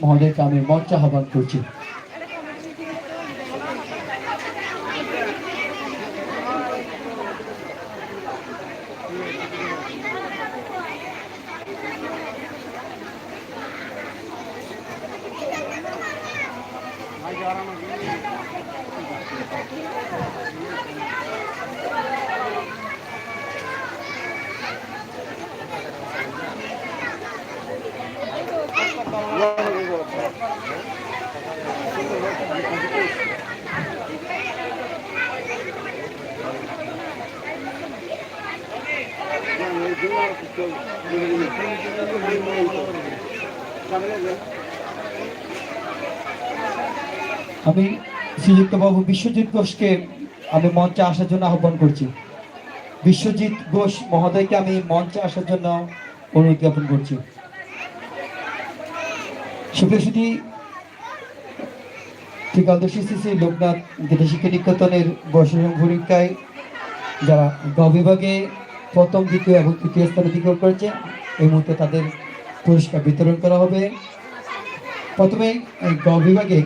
মহোদয়কে আমি মঞ্চ আহ্বান করছি। আমি শ্রীযুক্ত বাবু বিশ্বজিৎ ঘোষকে আমি মঞ্চে আসার জন্য আহ্বান করছি। বিশ্বজিৎ ঘোষ মহোদয়কে আমি মঞ্চে আসার জন্য অনুরোধ জ্ঞাপন করছি। সুপ্রসুতি ঠিকাদর্শী শ্রী লোকনাথ গীতা শিক্ষা নিকেতনের বর্ষসং পরীক্ষায় যারা গ বিভাগে প্রথম, দ্বিতীয় এবং তৃতীয় স্থান অধিকার করেছে, এই মুহূর্তে তাদের পুরস্কার বিতরণ করা হবে। প্রথমে গ বিভাগে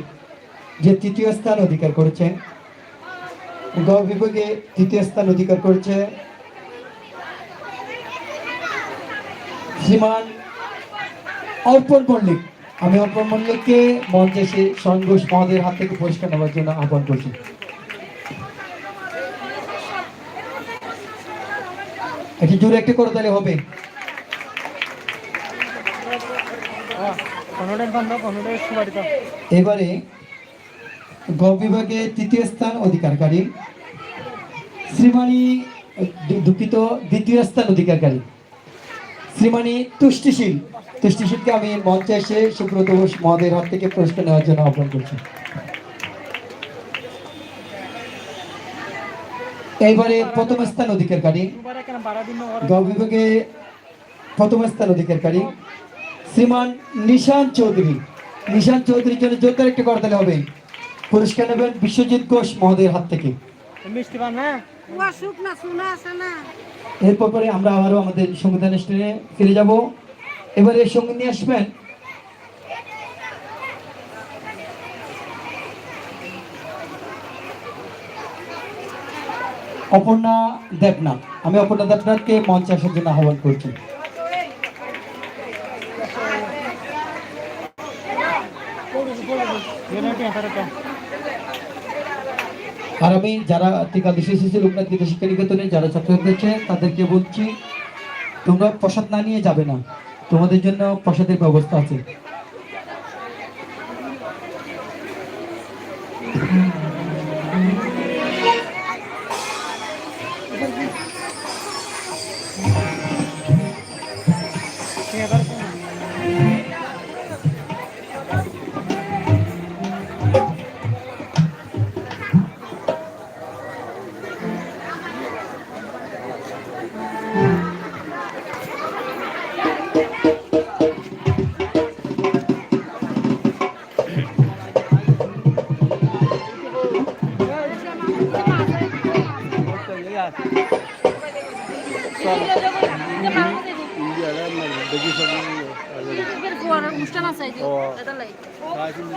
যে তৃতীয় স্থান অধিকার করেছেন গ বিভাগে তৃতীয় স্থান অধিকার করেছে। শ্রীমান অর্পণ মল্লিক। আমি অর্পণ মল্লিককে মঞ্চে এসে সঙ্গোষ মহোদয়ের হাত থেকে পুরস্কার নেওয়ার জন্য আহ্বান করছি। একটু জোরে একটি করে তাহলে হবে। এবারে গ বিভাগে তৃতীয় স্থান অধিকারকারী। শ্রীমানী দুঃখিত, দ্বিতীয় স্থান অধিকারকারী। শ্রীমানী তুষ্টিশীল। তুষ্টিশীলকে আমি মঞ্চে এসে সুব্রত ঘোষ মহোদয়ের হাত থেকে পুরস্কার নেওয়ার জন্য আহ্বান করছি। এইবারে প্রথম স্থান অধিকারকারী। গ বিভাগে প্রথম স্থান অধিকারকারী। শ্রীমান নিশান চৌধুরী। নিশান চৌধুরীর জন্য জোরদার একটি করতালে হবে। পুরস্কার নেবেন বিশ্বজিৎ ঘোষ মহোদয়ের হাত থেকে। না এরপর পরে আমরা আবারও আমাদের সংগীত অনুষ্ঠানে ফিরে যাব। এবারে সংগীত নিয়ে আসবেন অপর্ণা দেবনাথ। আমি অপর্ণা দেবনাথকে মঞ্চে আসার জন্য আহ্বান করছি। হাতারটা আর আমি যারা টিকা এসেছে লোকনাথ শিক্ষা নিকেতনে যারা ছাত্রছাত্রী আছে, তাদেরকে বলছি, তোমরা প্রসাদ না নিয়ে যাবে না। তোমাদের জন্য প্রসাদের ব্যবস্থা আছে।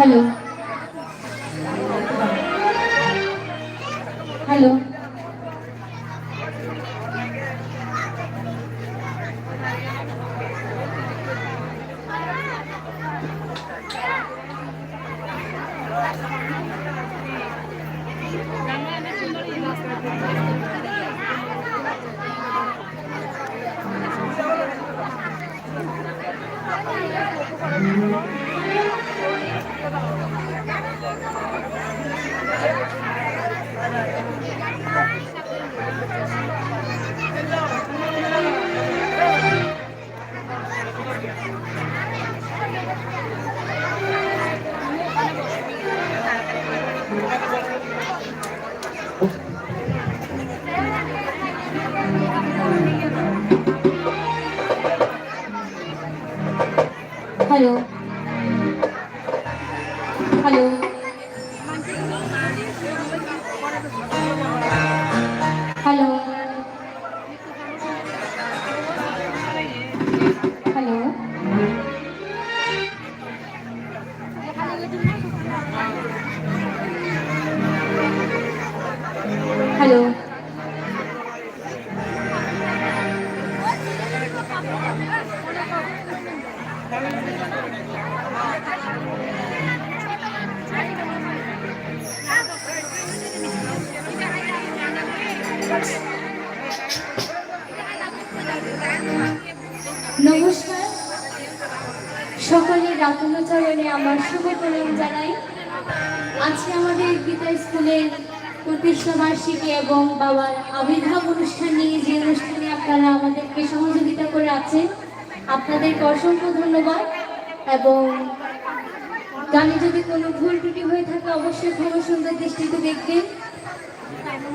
হ্যালো হ্যালো রাতুলচরণে আমার শুভ প্রণাম জানাই। আজকে আমাদের গীতা স্কুলের প্রতিষ্ঠা বার্ষিকী এবং বাবার আবির্ভাব অনুষ্ঠান নিয়ে যে অনুষ্ঠানে আপনারা আমাদেরকে সহযোগিতা করে আছেন, আপনাদেরকে অসংখ্য ধন্যবাদ এবং গানে যদি কোনো ভুল ত্রুটি হয়ে থাকে, অবশ্যই ক্ষমা সুন্দর দৃষ্টিতে দেখবেন।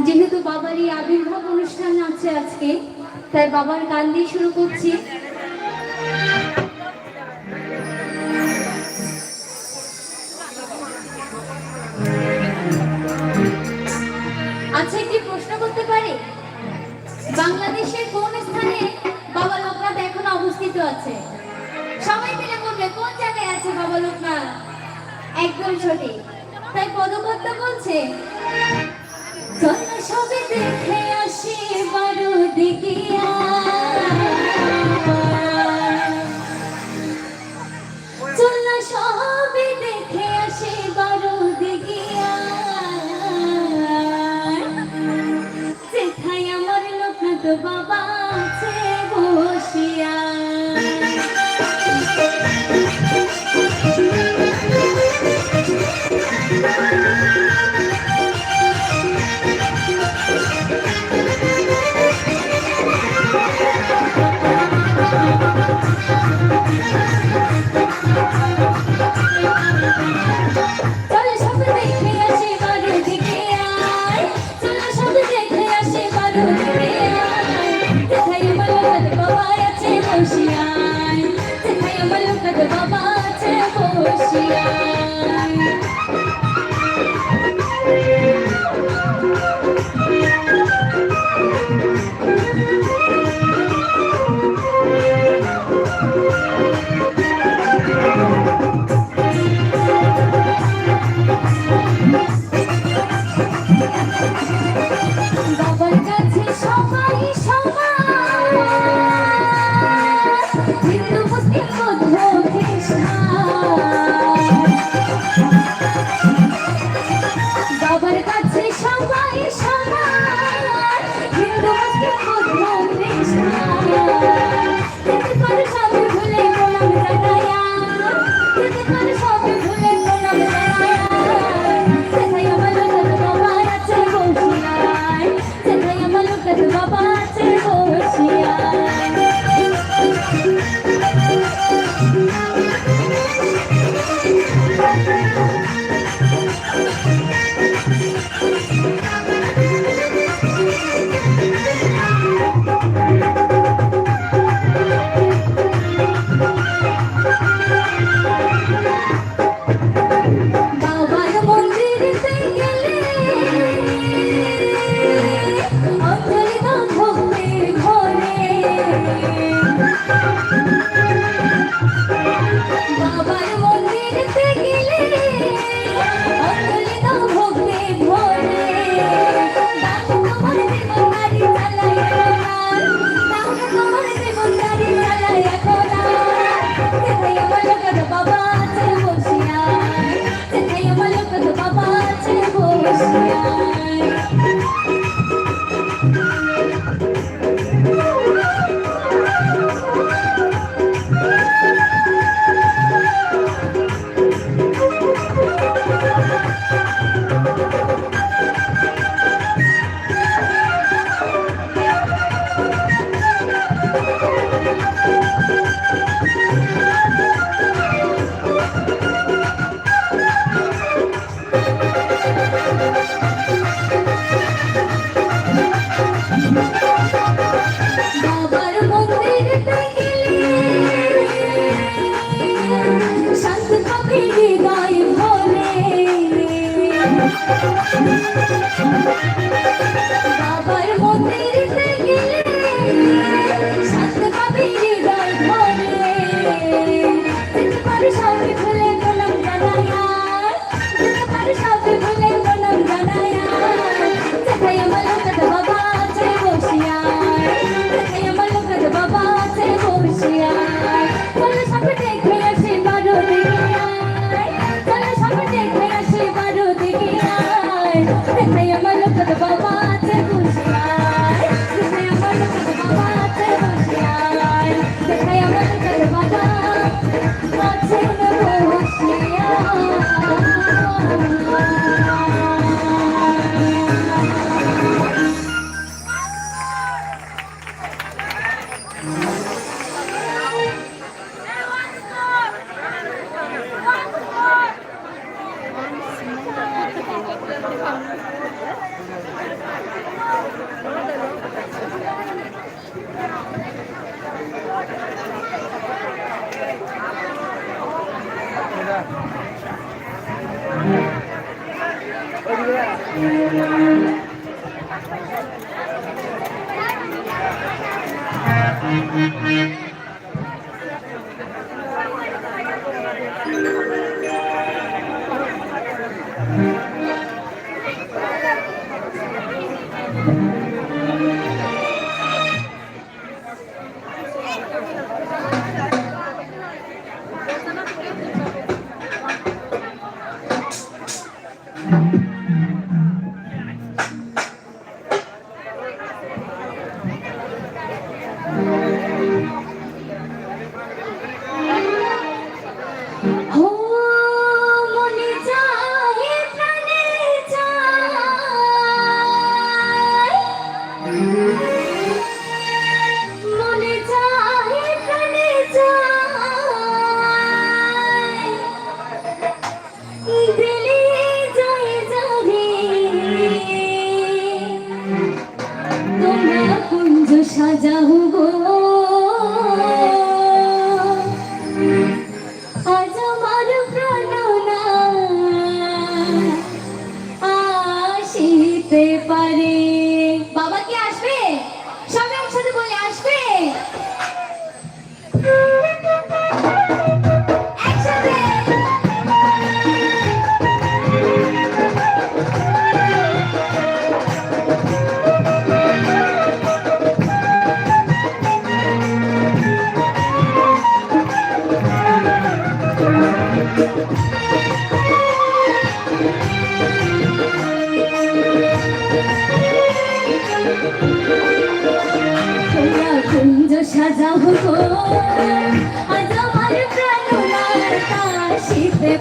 যেহেতু বাবারই আবির্ভাব অনুষ্ঠান আছে আজকে, তাই বাবার গান দিয়ে শুরু করছি। বাংলাদেশের কোন স্থানে বাবা লোকনাথ এখন অবস্থিত আছে? সবাই মিলে বলবে, কোন জায়গায় আছে বাবা লোকনাথ? একদম সঠিক। তাই পদকর্তা বলছে, চল সবে দেখে আসি দিকিয়া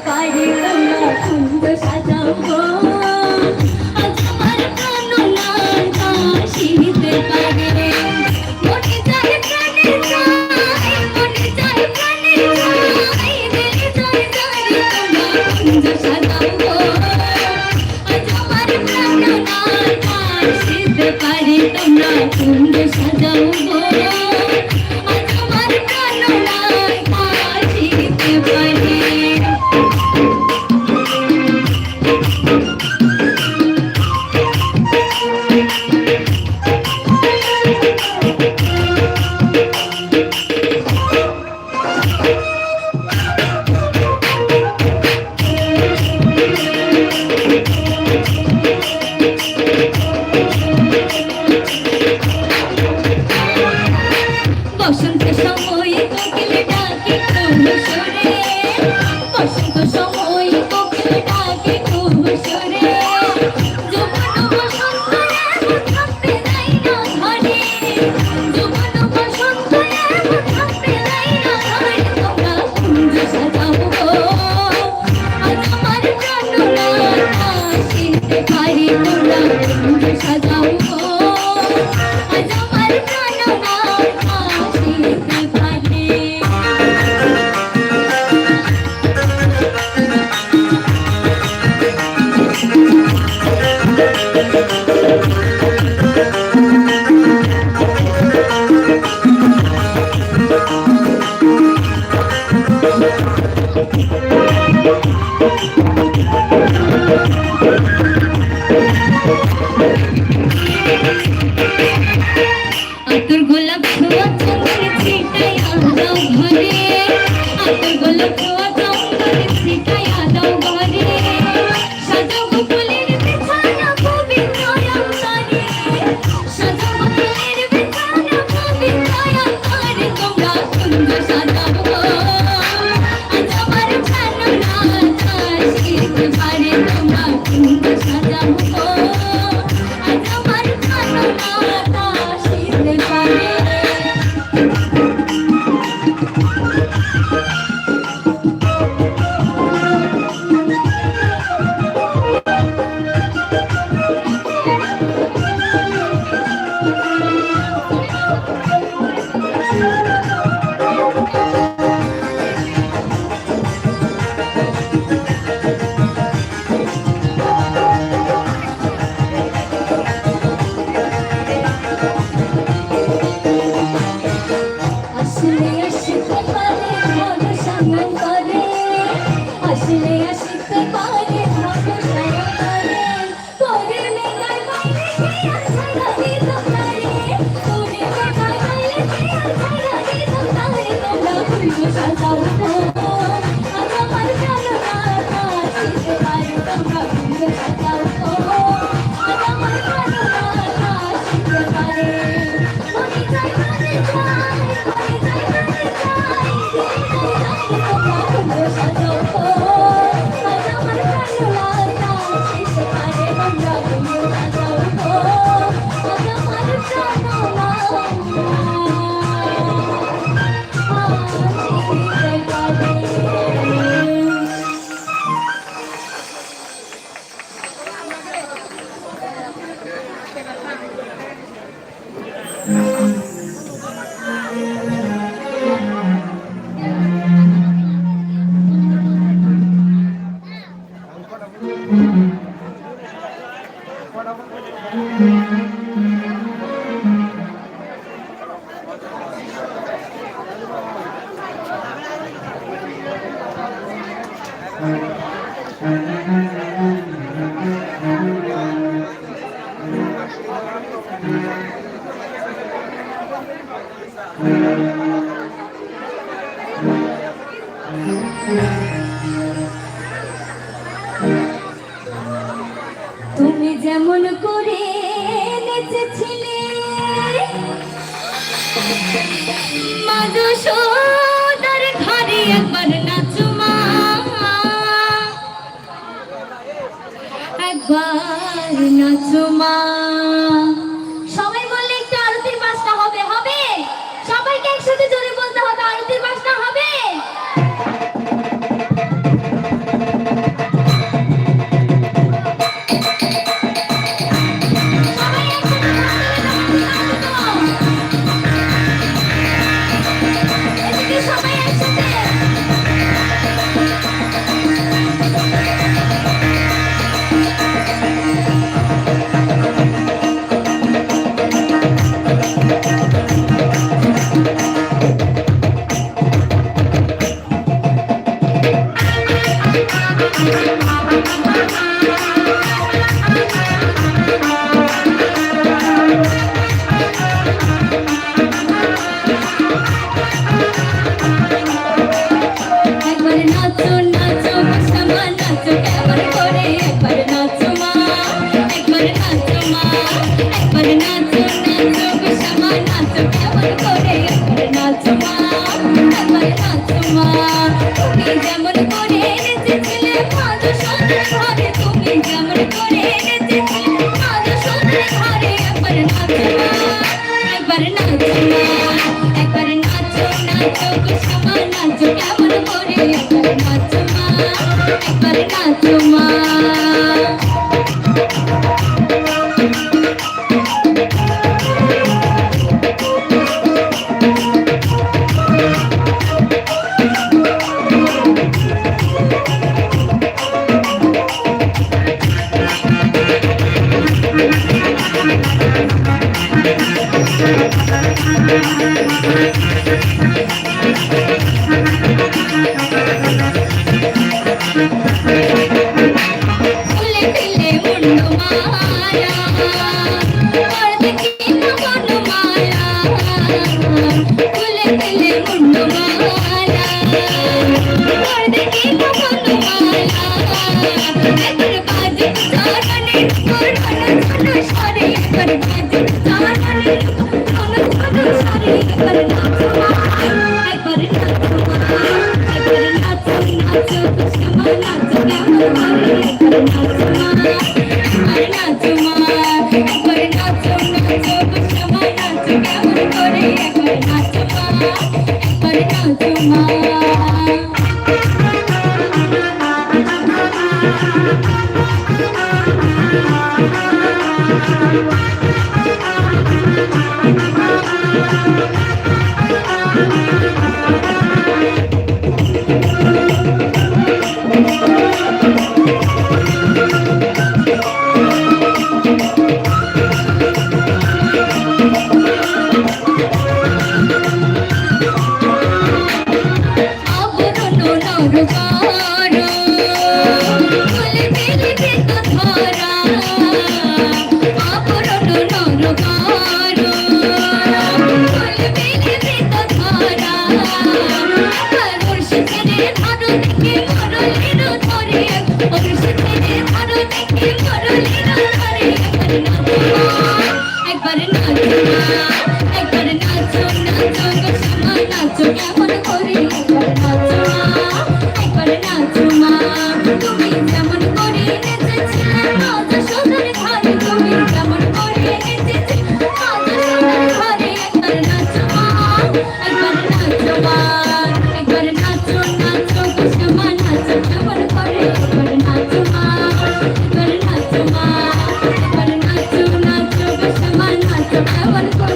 পারি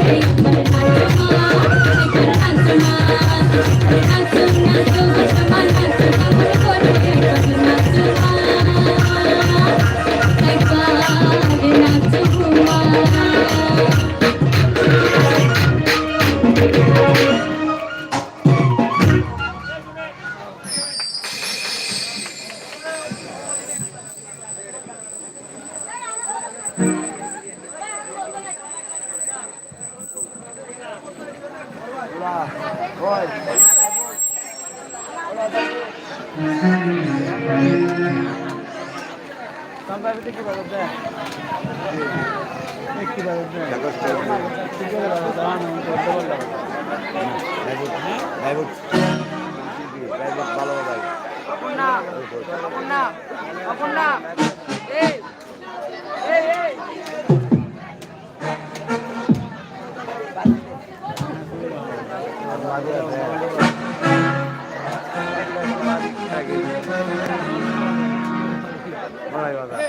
Thank you. কি বাজার দেয়